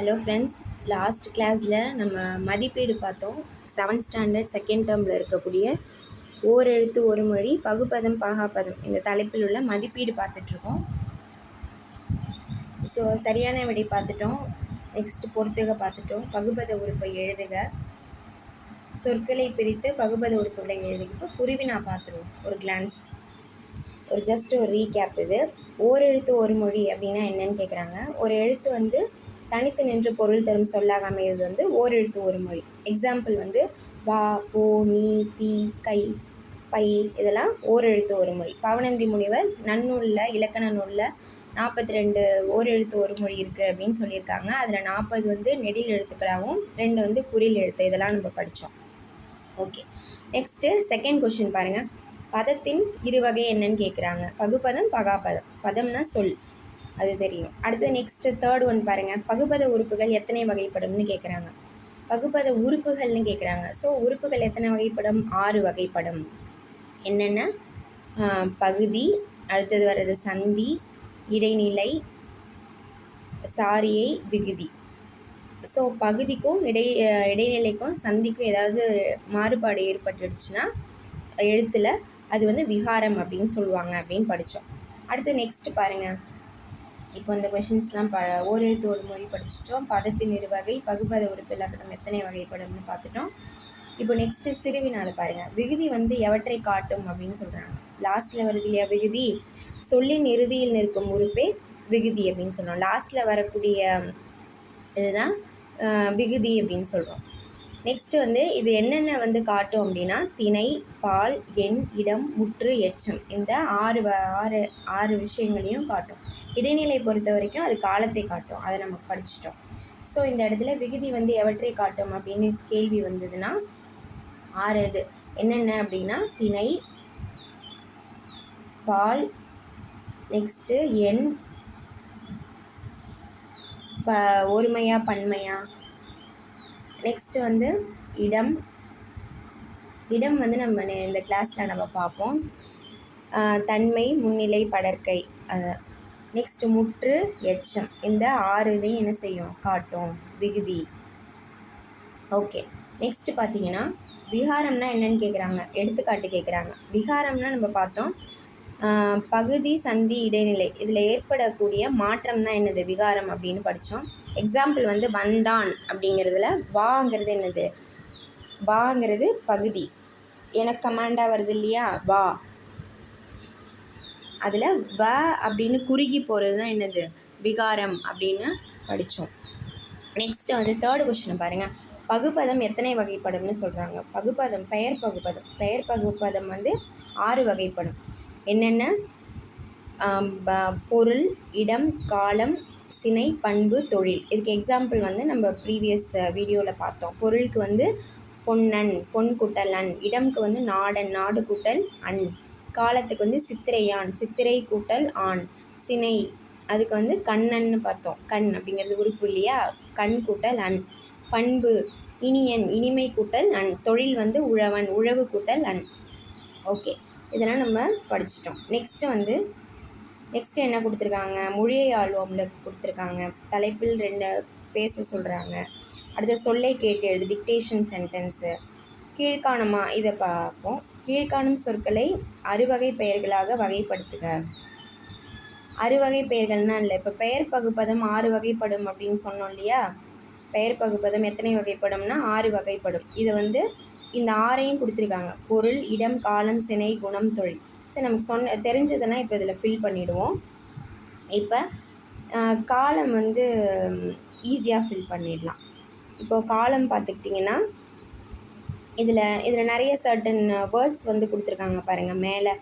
Hello friends last கிளாஸில் நம்ம மதிப்பீடு பார்த்தோம். செவன்த் ஸ்டாண்டர்ட் செகண்ட் டேர்மில் இருக்கக்கூடிய ஓரெழுத்து ஒரு மொழி பகுப்பதம் பகாப்பதம் இந்த தலைப்பில் உள்ள மதிப்பீடு பார்த்துட்ருக்கோம். ஸோ சரியான விடை பார்த்துட்டோம். நெக்ஸ்ட் பொறுத்துக பார்த்துட்டோம். பகுபத உறுப்பை எழுதுக. சொற்களை பிரித்து பகுபத உறுப்புகளை எழுதுக. இப்போ குருவி நான் பார்த்துருவோம். ஒரு கிளான்ஸ் ஒரு ஜஸ்ட் ஒரு ரீகேப் இது. ஓரெழுத்து ஒரு மொழி அப்படின்னா என்னன்னு கேட்குறாங்க ஒரு எழுத்து வந்து தனித்து நின்று பொருள் தரும் சொல்லாக அமைவது வந்து ஓரெழுத்து ஒரு மொழி. எக்ஸாம்பிள் வந்து வா போ நீ தீ கை பை இதெல்லாம் ஓரெழுத்து ஒரு மொழி. பவனந்தி முனிவர் நன்னூலில் இலக்கண நூலில் நாற்பத்தி ரெண்டு ஓரெழுத்து ஒரு மொழி இருக்குது அப்படின்னு சொல்லியிருக்காங்க. அதில் நாற்பது வந்து நெடில் எழுத்துக்களாகவும் ரெண்டு வந்து குறில் எழுத்து இதெல்லாம் நம்ம படித்தோம் ஓகே நெக்ஸ்ட்டு செகண்ட் கொஷின் பாருங்கள் பதத்தின் இருவகை என்னன்னு கேட்குறாங்க பகுபதம் பகாபதம். பதம்னா சொல். அது தெரியும். அடுத்து நெக்ஸ்ட்டு தேர்ட் ஒன் பாருங்கள் பகுபத உறுப்புகள் எத்தனை வகைப்படும்னு கேட்குறாங்க பகுபத உறுப்புகள்னு கேட்குறாங்க ஸோ உறுப்புகள் எத்தனை வகைப்படும்? ஆறு வகைப்படும். என்னென்ன? பகுதி அடுத்தது வர்றது சந்தி இடைநிலை சாரியை விகுதி. ஸோ பகுதிக்கும் இடை இடைநிலைக்கும் சந்திக்கும் ஏதாவது மாறுபாடு ஏற்பட்டுடுச்சுன்னா எழுத்தில் அது வந்து விகாரம் அப்படின்னு சொல்லுவாங்க அப்படின்னு படித்தோம் அடுத்து நெக்ஸ்ட் பாருங்கள் இப்போ இந்த கொஷின்ஸ்லாம் ப ஓரெழுத்து ஒரு மொழி படிச்சிட்டோம். பதத்தின் இரு வகை பகுபத உறுப்பு இலக்கணம் எத்தனை வகைப்படும்னு பார்த்துட்டோம். இப்போ நெக்ஸ்ட்டு சிறுவினால் பாருங்கள் விகுதி வந்து எவற்றை காட்டும் அப்படின்னு சொல்கிறாங்க லாஸ்ட்டில் வருது இல்லையா விகுதி? சொல்லின் இறுதியில் நிற்கும் உறுப்பே விகுதி அப்படின்னு சொல்கிறோம் லாஸ்ட்டில் வரக்கூடிய இதுதான் விகுதி அப்படின்னு சொல்கிறோம் நெக்ஸ்ட்டு வந்து இது என்னென்ன வந்து காட்டும் அப்படின்னா திணை பால் எண் இடம் முற்று எச்சம். இந்த ஆறு வ ஆறு ஆறு விஷயங்களையும் காட்டும். இடைநிலை பொறுத்த வரைக்கும் அது காலத்தை காட்டும். அதை நம்ம படிச்சிட்டோம். ஸோ இந்த இடத்துல விகுதி வந்து எவற்றை காட்டும் அப்படின்னு கேள்வி வந்ததுன்னா ஆறு இது என்னென்ன அப்படின்னா திணை பால் நெக்ஸ்ட்டு எண் ப ஒருமையா பன்மையா. நெக்ஸ்ட்டு வந்து இடம். இடம் வந்து நம்ம நே- இந்த கிளாஸில் நம்ம பார்ப்போம். தன்மை முன்னிலை படர்க்கை நெக்ஸ்ட் முற்று எச்சம். இந்த ஆறு இதையும் என்ன செய்யும்? காட்டும். விகுதி. ஓகே நெக்ஸ்ட் பார்த்தீங்கன்னா விகாரம்னா என்னன்னு கேட்குறாங்க எடுத்துக்காட்டு கேட்குறாங்க விகாரம்னா நம்ம பார்த்தோம் பகுதி சந்தி இடைநிலை. இதில் ஏற்படக்கூடிய மாற்றம் தான் என்னது? விகாரம் அப்படின்னு படித்தோம் எக்ஸாம்பிள் வந்து வந்தான் அப்படிங்கிறதுல வாங்கிறது என்னது? வாங்கிறது பகுதி. எனக்கு கமாண்டாக வருது இல்லையா? வா. அதில் வ அப்படின்னு குறுகி போகிறது தான் என்னது? விகாரம் அப்படின்னு படித்தோம் நெக்ஸ்ட்டு வந்து தேர்ட் கொஸ்டின் பாருங்கள் பகுப்பதம் எத்தனை வகைப்படும்னு சொல்கிறாங்க பகுப்பதம் பெயர் பகுப்பதம். பெயர் பகுப்பதம் வந்து ஆறு வகைப்படும். என்னென்ன? ப- பொருள் இடம் காலம் சினை பண்பு தொழில். இதுக்கு எக்ஸாம்பிள் வந்து நம்ம ப்ரீவியஸ் வீடியோவில் பார்த்தோம். பொருளுக்கு வந்து பொன்னன் பொன் குட்டல் அன் இடம்க்கு வந்து நாடன் நாடு கூட்டல் அன். காலத்துக்கு வந்து சித்திரையான் சித்திரை கூட்டல் ஆண் சினை. அதுக்கு வந்து கண்ணன்னு பார்த்தோம். கண் அப்படிங்கிறது உறுப்பு இல்லையா? கண் கூட்டல் அன் பண்பு இனியன் இனிமை கூட்டல் அன் தொழில் வந்து உழவன் உழவு கூட்டல் அன் ஓகே. இதெல்லாம் நம்ம படிச்சிட்டோம். நெக்ஸ்ட்டு வந்து நெக்ஸ்ட்டு என்ன கொடுத்துருக்காங்க? மொழியை ஆழ்வோமில் கொடுத்துருக்காங்க. தலைப்பில் ரெண்டு பேச சொல்கிறாங்க அடுத்த சொல்லை கேட்டு எழுது. டிக்டேஷன் சென்டென்ஸு கீழ்காணுமா? இதை பார்ப்போம். கீழ்காணும் சொற்களை அறுவகை பெயர்களாக வகைப்படுத்துக. அறுவகை பெயர்கள்னால் இல்லை இப்போ பெயர் பகுப்பதம் ஆறு வகைப்படும் அப்படின்னு சொன்னோம் இல்லையா? பெயர் பகுப்பதம் எத்தனை வகைப்படும்னா ஆறு வகைப்படும். இது வந்து இந்த ஆறையும் கொடுத்துருக்காங்க. பொருள் இடம் காலம் சினை குணம் தொழில். சரி நமக்கு சொன்ன தெரிஞ்சதெல்லாம் இப்போ இதில் ஃபில் பண்ணிவிடுவோம் இப்போ காலம் வந்து ஈஸியாக ஃபில் பண்ணிடலாம். இப்போது காலம் பார்த்துக்கிட்டிங்கன்னா இதில் இதில் நிறைய சர்டன் வேர்ட்ஸ் uh, வந்து கொடுத்துருக்காங்க பாருங்கள் மேலே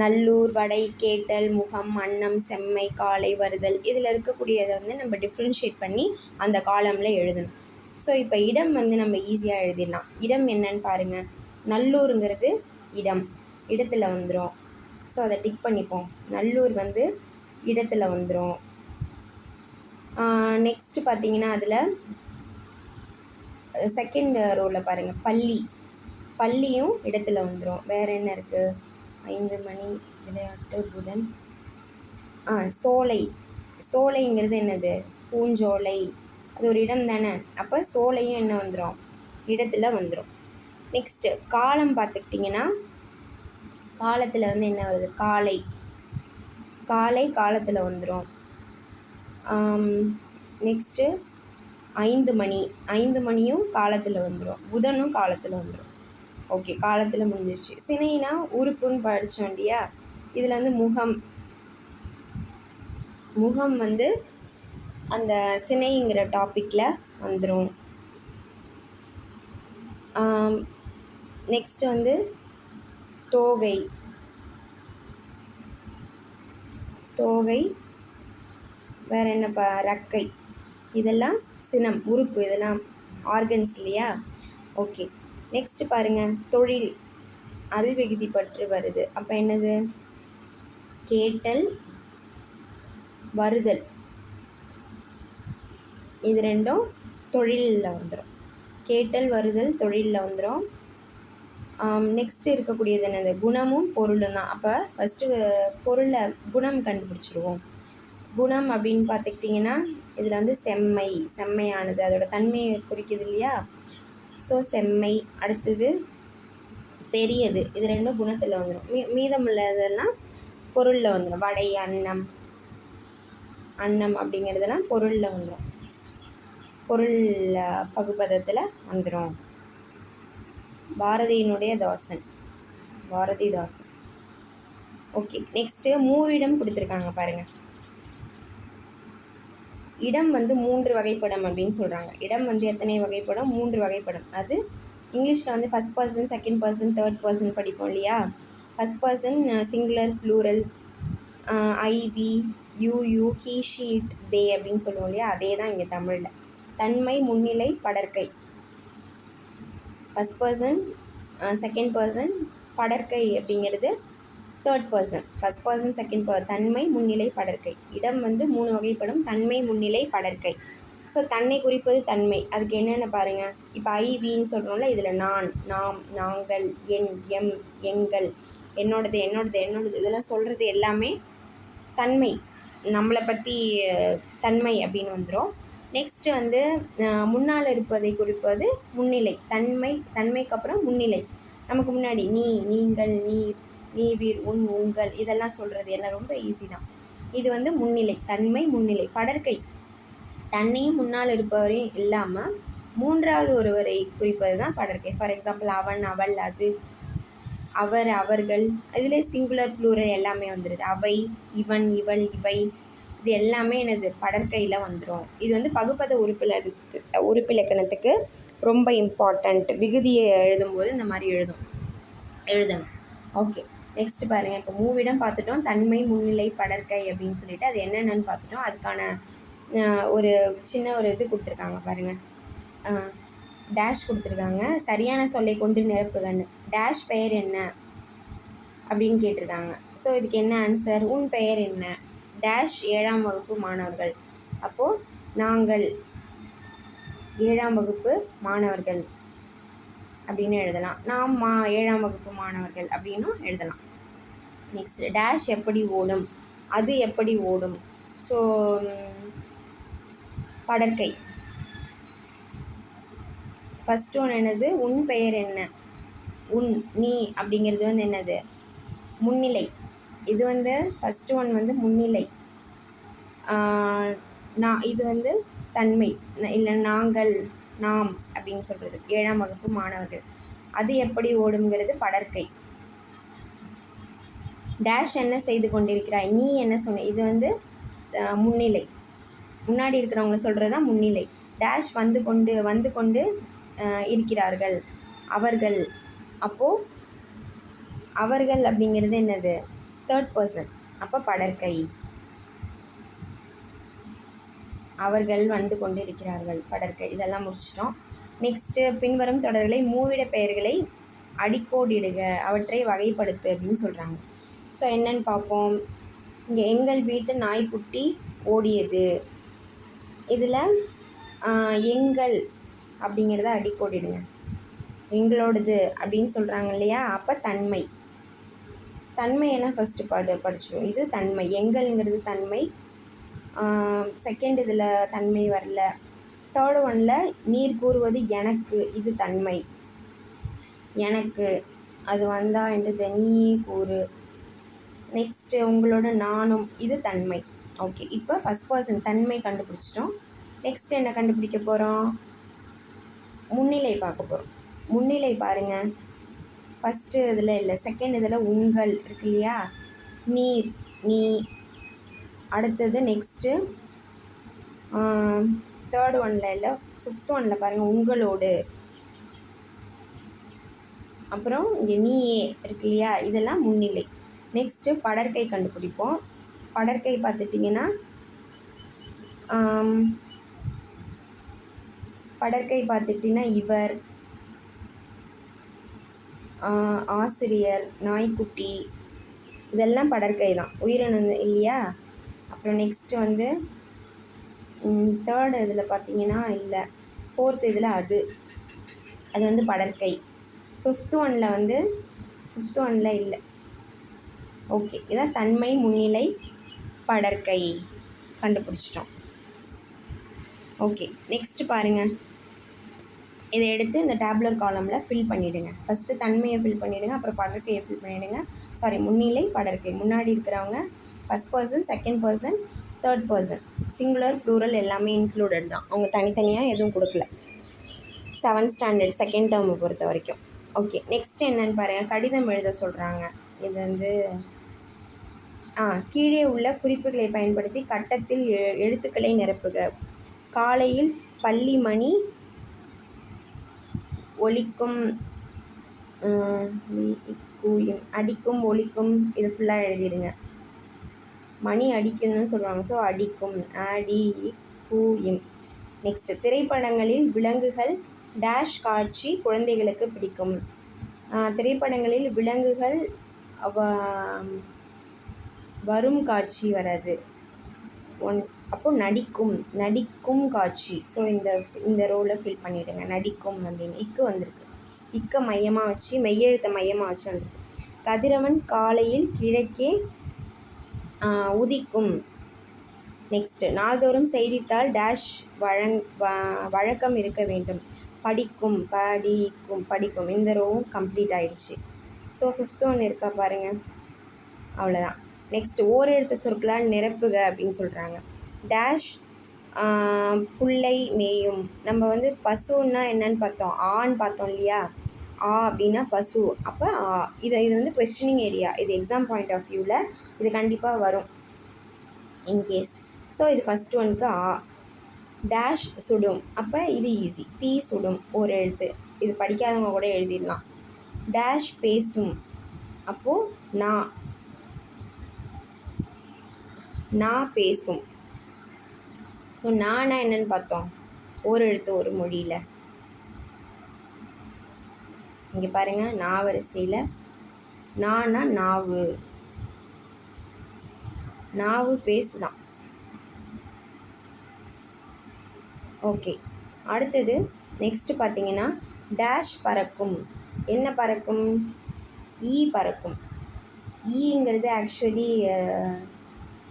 நல்லூர் வடை கேட்டல் முகம் அன்னம் செம்மை காலை வருதல். இதில் இருக்கக்கூடியதை வந்து நம்ம டிஃப்ரென்ஷியேட் பண்ணி அந்த காலமில் எழுதணும். ஸோ இப்போ இடம் வந்து நம்ம ஈஸியாக எழுதிடலாம். இடம் என்னன்னு பாருங்கள் நல்லூருங்கிறது இடம். இடத்துல வந்துடும் ஸோ அதை டிக் பண்ணிப்போம். நல்லூர் வந்து இடத்துல வந்துடும் நெக்ஸ்ட்டு பார்த்தீங்கன்னா அதில் செகண்ட் ரோவில் பாருங்கள் பள்ளி. பள்ளியும் இடத்துல வந்துடும் வேறு என்ன இருக்குது ஐந்து மணி விளையாட்டு புதன். ஆ சோலை. சோலைங்கிறது என்னது? பூஞ்சோலை. அது ஒரு இடம் தானே? அப்போ சோலையும் என்ன வந்துடும் இடத்துல வந்துடும் நெக்ஸ்ட்டு காலம் பார்த்துக்கிட்டிங்கன்னா காலத்தில் வந்து என்ன வருது? காலை. காலை காலத்தில் வந்துடும் நெக்ஸ்ட்டு ஐந்து மணி ஐந்து மணியும் காலத்தில் வந்துடும் புதனும் காலத்தில் வந்துடும் ஓகே காலத்தில் முடிஞ்சிருச்சு. சினைனா உறுப்புன்னு படித்தோம் இல்லையா? இதில் வந்து முகம். முகம் வந்து அந்த சினைங்கிற டாப்பிக்கில் வந்துடும் நெக்ஸ்ட் வந்து தோகை. தோகை வேறு என்ன ப ரக்கை. இதெல்லாம் சினம் உறுப்பு இதெல்லாம் ஆர்கன்ஸ் இல்லையா? ஓகே நெக்ஸ்ட் பாருங்கள் தொழில். அல்விகுதி பற்று வருது. அப்போ என்னது? கேட்டல் வருதல். இது ரெண்டும் தொழிலில் வந்துடும் கேட்டல் வருதல் தொழிலில் வந்துடும் நெக்ஸ்ட் இருக்கக்கூடியது என்னது? குணமும் பொருளும் தான் அப்போ ஃபஸ்ட்டு பொருளை குணம் கண்டுபிடிச்சிருவோம். குணம் அப்படின்னு பார்த்துக்கிட்டிங்கன்னா இதில் வந்து செம்மை செம்மையானது. அதோட தன்மையை குறிக்குது இல்லையா? ஸோ செம்மை அடுத்தது பெரியது. இது ரெண்டும் குணத்தில் வந்துடும் மீ மீதமுள்ளதெல்லாம் பொருளில் வந்துடும் வடை அன்னம் அன்னம் அப்படிங்கிறதெல்லாம் பொருளில் வந்துடும் பொருள் பகுப்பதத்தில் வந்துடும் பாரதியினுடைய தாசன். பாரதிதாசன் ஓகே நெக்ஸ்ட்டு மூவிடம் கொடுத்துருக்காங்க பாருங்கள் இடம் வந்து மூன்று வகைப்படம் அப்படின்னு சொல்கிறாங்க இடம் வந்து எத்தனை வகைப்படம்? மூன்று வகைப்படம். அது இங்கிலீஷில் வந்து first person second person third person படிப்போம் இல்லையா? First person singular plural I we you you he she it they அப்படின்னு சொல்லுவோம் இல்லையா? அதே தான் இங்கே தமிழில். தன்மை முன்னிலை படற்கை. ஃபஸ்ட் பர்சன் செகண்ட் பர்சன் படற்கை அப்படிங்கிறது third person first person second per தன்மை முன்னிலை படற்கை. இடம் வந்து மூணு வகைப்படும். தன்மை முன்னிலை படற்கை. ஸோ தன்னை குறிப்பது தன்மை. அதுக்கு என்னென்ன பாருங்கள் இப்போ ஐ வின்னு சொல்கிறோம்ல இதில் நான் நாம் நாங்கள் என் எம் எங்கள் என்னோடது என்னோடது என்னோடது இதெல்லாம் சொல்கிறது எல்லாமே தன்மை. நம்மளை பற்றி தன்மை அப்படின்னு வந்துடும் நெக்ஸ்ட்டு வந்து முன்னால் இருப்பதை குறிப்பது முன்னிலை. தன்மை தன்மைக்கு அப்புறம் முன்னிலை. நமக்கு முன்னாடி நீ நீங்கள் நீ நீ வீர் உன் உங்கள் இதெல்லாம் சொல்கிறது எல்லாம் ரொம்ப ஈஸி தான். இது வந்து முன்னிலை தன்மை முன்னிலை படற்கை. தன்னையும் முன்னால் இருப்பவரையும் இல்லாமல் மூன்றாவது ஒருவரை குறிப்பது தான் படற்கை. ஃபார் எக்ஸாம்பிள் அவன் அவள் அது அவர் அவர்கள். இதிலே சிங்குலர் ப்ளூரல் எல்லாமே வந்துடுது அவை இவன் இவள் இவை. இது எல்லாமே எனது படற்கையில் வந்துடும் இது வந்து பகுப்பத உறுப்பில உறுப்பிலக்கணத்துக்கு ரொம்ப இம்பார்ட்டண்ட் விகுதியை எழுதும்போது இந்த மாதிரி எழுதும் எழுதணும். ஓகே நெக்ஸ்ட் பாருங்கள் இப்போ மூவிடம் பார்த்துட்டோம். தன்மை முன்னிலை படற்கை அப்படின்னு சொல்லிட்டு அது என்னென்னு பார்த்துட்டோம். அதுக்கான ஒரு சின்ன ஒரு இது கொடுத்துருக்காங்க பாருங்கள் டேஷ் கொடுத்துருக்காங்க. சரியான சொல்லை கொண்டு நிரப்புகன்னு டேஷ் பெயர் என்ன? அப்படின்னு கேட்டிருக்காங்க. ஸோ இதுக்கு என்ன ஆன்சர் உன் பெயர் என்ன? டேஷ் ஏழாம் வகுப்பு மாணவர்கள். அப்போது நாங்கள் ஏழாம் வகுப்பு மாணவர்கள் அப்படின்னு எழுதலாம். நாம் மா ஏழாம் வகுப்பு மாணவர்கள் அப்படின்னும் எழுதலாம். நெக்ஸ்ட் டேஷ் எப்படி ஓடும்? அது எப்படி ஓடும்? ஸோ படற்கை. ஃபஸ்ட் ஒன் என்னது? உன் பெயர் என்ன? உன் நீ அப்படிங்கிறது வந்து என்னது? முன்னிலை. இது வந்து ஃபஸ்ட்டு ஒன் வந்து முன்னிலை. நான் இது வந்து தன்மை. இல்லை நாங்கள் நாம் அப்படின்னு சொல்கிறது ஏழாம் வகுப்பு மாணவர்கள். அது எப்படி ஓடுங்கிறது படற்கை. டேஷ் என்ன செய்து கொண்டிருக்கிறாய்? நீ என்ன சொன்ன? இது வந்து முன்னிலை. முன்னாடி இருக்கிறவங்கள சொல்கிறது தான் முன்னிலை. டேஷ் வந்து கொண்டு வந்து கொண்டு இருக்கிறார்கள். அவர்கள் அப்போது அவர்கள் அப்படிங்கிறது என்னது? தேர்ட் பர்சன் அப்போ படற்கை. அவர்கள் வந்து கொண்டு இருக்கிறார்கள் படற்கை. இதெல்லாம் முடிச்சிட்டோம். நெக்ஸ்ட்டு பின்வரும் தொடர்களை மூவிட பெயர்களை அடிக்கோடிடுக. அவற்றை வகைப்படுத்து அப்படின்னு சொல்கிறாங்க ஸோ என்னன்னு பார்ப்போம். இங்கே எங்கள் வீட்டு நாய்க்குட்டி ஓடியது. இதில் எங்கள் அப்படிங்கிறத அடிக்கோடிடுங்க எங்களோடது அப்படின்னு சொல்கிறாங்க இல்லையா? அப்போ தன்மை. தன்மையெல்லாம் ஃபஸ்ட்டு படு படிச்சிடும் இது தன்மை. எங்கள்ங்கிறது தன்மை. செகண்ட் இதில் தன்மை வரல. தேர்ட் ஒனில் நீர் கூறுவது எனக்கு இது தன்மை. எனக்கு. அது வந்தால் என்றது நீயே கூறு. நெக்ஸ்ட்டு உங்களோட நானும் இது தன்மை. ஓகே இப்போ ஃபஸ்ட் பர்சன் தன்மை கண்டுபிடிச்சிட்டோம். நெக்ஸ்ட் என்ன கண்டுபிடிக்க போகிறோம் முன்னிலை பார்க்க போகிறோம் முன்னிலை பாருங்கள் ஃபஸ்ட்டு இதில் இல்லை செகண்ட் இதில் உங்கள் இருக்கு இல்லையா? நீர் நீ. அடுத்தது நெக்ஸ்ட்டு தேர்ட் ஒனில் இல்லை ஃபிஃப்த் ஒனில் பாருங்கள் உங்களோடு. அப்புறம் இங்கே நீயே இருக்கு இல்லையா? இதெல்லாம் முன்னிலை. நெக்ஸ்ட்டு படற்கை கண்டுபிடிப்போம். படற்கை பார்த்துட்டிங்கன்னா ஆம், படற்கை பார்த்துட்டிங்கன்னா இவர் ஆசிரியர் நாய்க்குட்டி இதெல்லாம் படற்கை தான். உயிரினம் இல்லையா? அப்புறம் நெக்ஸ்ட்டு வந்து தேர்டு இதில் பார்த்தீங்கன்னா இல்லை. ஃபோர்த் இதில் அது. அது வந்து படற்கை. ஃபிஃப்த் ஒனில் வந்து ஃபிஃப்த் ஒனில் இல்லை. ஓகே இதான் தன்மை முன்னிலை படற்கை. கண்டுபிடிச்சிட்டோம். ஓகே நெக்ஸ்ட்டு பாருங்கள் இதை எடுத்து இந்த டேப்லர் காலமில் ஃபில் பண்ணிவிடுங்க ஃபஸ்ட்டு தன்மையை ஃபில் பண்ணிவிடுங்க அப்புறம் படற்கையை ஃபில் பண்ணிவிடுங்க சாரி முன்னிலை படற்கை. முன்னாடி இருக்கிறவங்க first person second person third person singular plural எல்லாமே இன்க்ளூடட் தான். அவங்க தனித்தனியாக எதுவும் கொடுக்கல. செவன்த் ஸ்டாண்டர்ட் செகண்ட் டேர்மை பொறுத்த வரைக்கும். ஓகே நெக்ஸ்ட் என்னன்னு பாருங்கள் கடிதம் எழுத சொல்கிறாங்க இது வந்து கீழே உள்ள குறிப்புகளை பயன்படுத்தி கட்டத்தில் எ- எழுத்துக்களை நிரப்புக. காலையில் பள்ளி மணி ஒலிக்கும் அடிக்கும் ஒலிக்கும் இது ஃபுல்லாக எழுதிடுங்க மணி அடிக்கும்னு சொல்லுவாங்க. ஸோ அடிக்கும் அடி கூயும் நெக்ஸ்ட் திரைப்படங்களில் விலங்குகள் டேஷ் காட்சி குழந்தைகளுக்கு பிடிக்கும். திரைப்படங்களில் விலங்குகள் வரும் காட்சி வராது. ஒன் அப்போ நடிக்கும் நடிக்கும் காட்சி. ஸோ இந்த இந்த ரோலை ஃபில் பண்ணிவிடுங்க நடிக்கும் அப்படின்னு. இக்கு வந்திருக்கு. இக்க மையமாக வச்சு மெய்யெழுத்தை மையமாக வச்சு வந்திருக்கு. கதிரவன் காலையில் கிழக்கே உதிக்கும். நெக்ஸ்ட்டு நாள்தோறும் செய்தித்தாள் டேஷ் வழங் வ- வழக்கம் இருக்க வேண்டும். படிக்கும் படிக்கும் படிக்கும். இந்த ரோவும் கம்ப்ளீட் ஆயிடுச்சு. ஸோ ஃபிஃப்த் ஒன் இருக்கா பாருங்கள் அவ்வளோதான் நெக்ஸ்ட் ஓரெழுத்து சொற்களால் நிரப்புக அப்படின்னு சொல்கிறாங்க டேஷ் புல்லை மேயும். நம்ம வந்து பசுன்னா என்னன்னு பார்த்தோம். ஆன்னு பார்த்தோம் இல்லையா? ஆ அப்படின்னா பசு. அப்போ ஆ இது இது வந்து கொஸ்டினிங் ஏரியா இது எக்ஸாம் பாயிண்ட் ஆஃப் வியூவில் இது கண்டிப்பாக வரும். இன்கேஸ் ஸோ இது ஃபஸ்ட் ஒனுக்கு ஆ. டேஷ் சுடும். அப்போ இது ஈஸி தீ சுடும். ஒரு எழுத்து. இது படிக்காதவங்க கூட எழுதிடலாம். டேஷ் பேசும். அப்போது நான் நான் பேசும். ஸோ நானா என்னன்னு பார்த்தோம். ஒரு எழுத்து ஒரு மொழியில். இங்கே பாருங்கள் நா வரிசையில். நானா நாவு. நாவு பேசுதான். ஓகே. அடுத்தது நெக்ஸ்ட் பார்த்தீங்கன்னா டேஷ் பறக்கும். என்ன பறக்கும்? ஈ பறக்கும். E ஈங்கிறது ஆக்சுவலி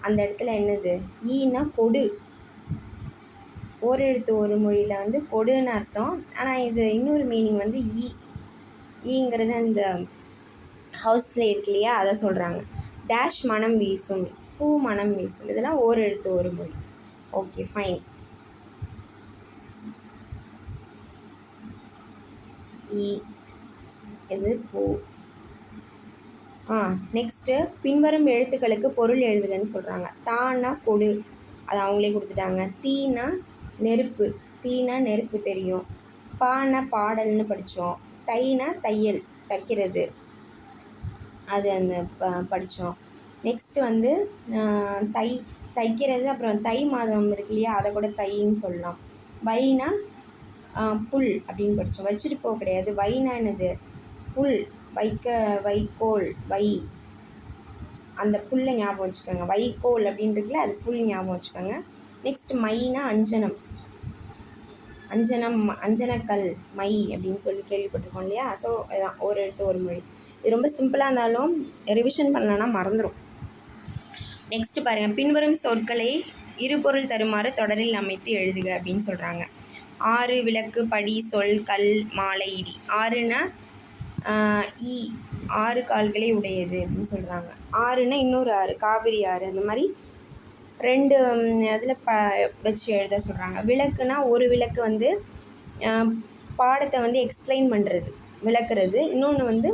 அந்த இடத்துல என்னது? ஈனா கொடு ஒரு எழுத்து ஒரு மொழியில் வந்து கொடுன்னு அர்த்தம். ஆனால் இது இன்னொரு மீனிங் வந்து ஈ. ஈங்கிறது அந்த ஹவுஸில் இருக்கு இல்லையா? அதை சொல்கிறாங்க டேஷ் மனம் வீசும். பூ மனம் வீசும். இதெல்லாம் ஓர் எழுத்து ஒரு மொழி. ஓகே ஃபைன் ஈ. இது பூ. ஆ நெக்ஸ்ட்டு பின்வரும் எழுத்துக்களுக்கு பொருள் எழுதுகன்னு சொல்கிறாங்க தானா கொடு. அது அவங்களே கொடுத்துட்டாங்க. தீனா நெருப்பு. தீனா நெருப்பு தெரியும். பானா பாடல்னு படித்தோம் தைனா தையல் தைக்கிறது. அது அந்த ப படித்தோம் நெக்ஸ்ட்டு வந்து தை தைக்கிறது அப்புறம் தை மாதம் இருக்கு இல்லையா? அதை கூட தைன்னு சொல்லலாம். வைனா புல் அப்படின்னு படித்தோம் வச்சுட்டு போக கிடையாது. வைனா என்னது? புல். வைக்க வைக்கோல் வை. அந்த புல்லை ஞாபகம் வச்சுக்கோங்க. வைக்கோல் அப்படின்றதுல அது புல் ஞாபகம் வச்சுக்கோங்க. நெக்ஸ்ட் மைனா அஞ்சனம். அஞ்சனம் அஞ்சனக்கல் மை அப்படின்னு சொல்லி கேள்விப்பட்டிருக்கோம் இல்லையா? ஸோ இதான் ஒரு எழுத்து ஒரு மொழி. இது ரொம்ப சிம்பிளாக இருந்தாலும் ரிவிஷன் பண்ணலன்னா மறந்துடும் நெக்ஸ்ட் பாருங்கள் பின்வரும் சொற்களை இருபொருள் தருமாறு தொடரில் அமைத்து எழுதுக அப்படின்னு சொல்கிறாங்க ஆறு விளக்கு படி சொல் கல் மாலை இடி. ஆறுனா ஈ ஆறு கால்களை உடையது அப்படின்னு சொல்கிறாங்க ஆறுனா இன்னொரு ஆறு காவிரி ஆறு அந்த மாதிரி ரெண்டு இதில் ப வச்சு எழுத சொல்கிறாங்க விளக்குனா ஒரு விளக்கு வந்து பாடத்தை வந்து எக்ஸ்பிளைன் பண்ணுறது விளக்குறது. இன்னொன்று வந்து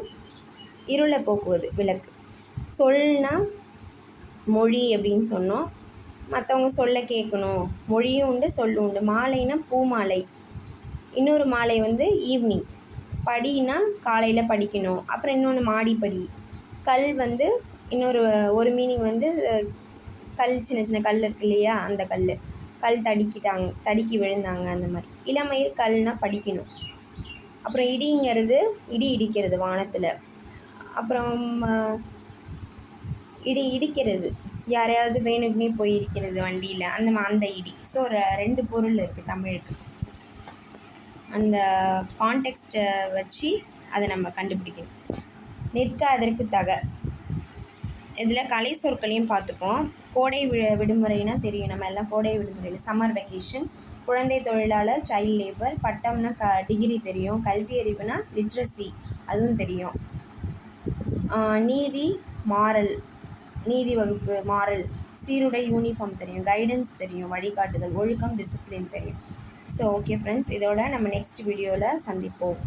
இருளை போக்குவது விளக்கு. சொல்னா மொழி அப்படின்னு சொன்னோம். மற்றவங்க சொல்ல கேட்கணும் மொழியும் உண்டு சொல்லும் உண்டு. மாலைனா பூமாலை. இன்னொரு மாலை வந்து ஈவினிங் படினா காலையில் படிக்கணும். அப்புறம் இன்னொன்று மாடிப்படி. கல் வந்து இன்னொரு ஒரு மீனிங் வந்து கல் சின்ன சின்ன கல் இருக்கு இல்லையா? அந்த கல். கல் தடுக்கிட்டாங்க தடுக்கி விழுந்தாங்க அந்த மாதிரி. இளமையில் கல்னால் படிக்கணும். அப்புறம் இடிங்கிறது இடி இடிக்கிறது வானத்தில். அப்புறம் இடி இடிக்கிறது. யாரையாவது வேணுக்குனே போய் இடிக்கிறது வண்டியில். அந்த மா- அந்த இடி. ஸோ ரெண்டு பொருள் இருக்குது தமிழுக்கு. அந்த கான்டெக்ஸ்ட்டை வச்சு அதை நம்ம கண்டுபிடிக்கணும். நிற்க அதற்கு தக. இதில் கலை சொற்களையும் பார்த்துப்போம். கோடை வி விடுமுறைனா தெரியும். நம்ம எல்லாம் கோடை விடுமுறையில் சம்மர் வெக்கேஷன் குழந்தை தொழிலாளர் சைல்ட் லேபர் பட்டம்னா க டிகிரி தெரியும். கல்வி அறிவுனா லிட்ரஸி அதுவும் தெரியும். நீதி மாறல். நீதி வகுப்பு மாறல். சீருடை யூனிஃபார்ம் தெரியும். கைடன்ஸ் தெரியும். வழிகாட்டுதல் ஒழுக்கம் டிசிப்ளின் தெரியும். ஸோ ஓகே ஃப்ரெண்ட்ஸ் இதோட நம்ம நெக்ஸ்ட் வீடியோவில் சந்திப்போம்.